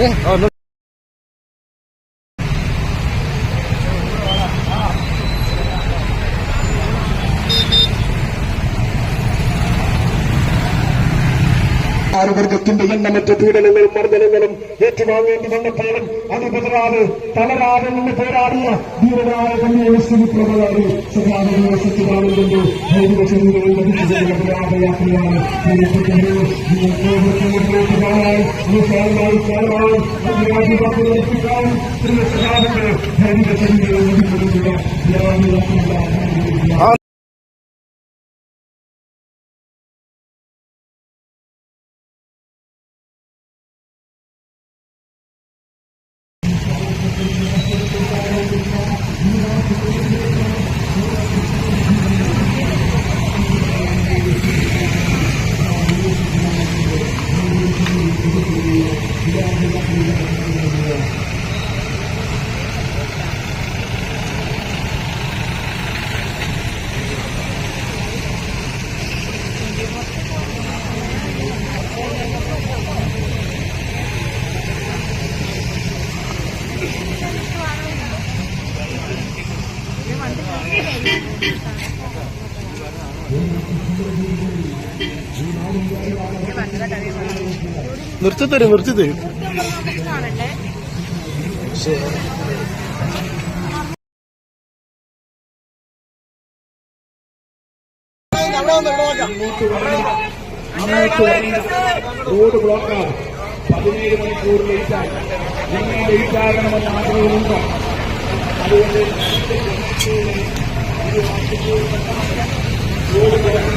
ഏ ഒന്ന് ആറുവർഗത്തിന്റെ എണ്ണമറ്റ പീഡനങ്ങളും മർദ്ദനങ്ങളും ഏറ്റുവാങ്ങേണ്ടി വന്നപ്പോഴും അത് ബദലാതെ തളരാതെ നിന്ന് പോരാടിയ ധീരനായ സദാനന്ദ സത്യനാനന്ദന്റെ ഭൗതിക ലഭിച്ചതിന്റെ പ്രയാതയാത്രയാണ് നിർത്തി തരും നിർത്തി തരും റോഡ് ബ്ലോക്കാണ്. പതിനേഴ് മണിക്കൂർ ലേറ്റായി. ഇനി ലേറ്റ് ആകണമെന്ന് ആഗ്രഹമുണ്ട്. അതുകൊണ്ട് റോഡ് ബ്ലോക്ക്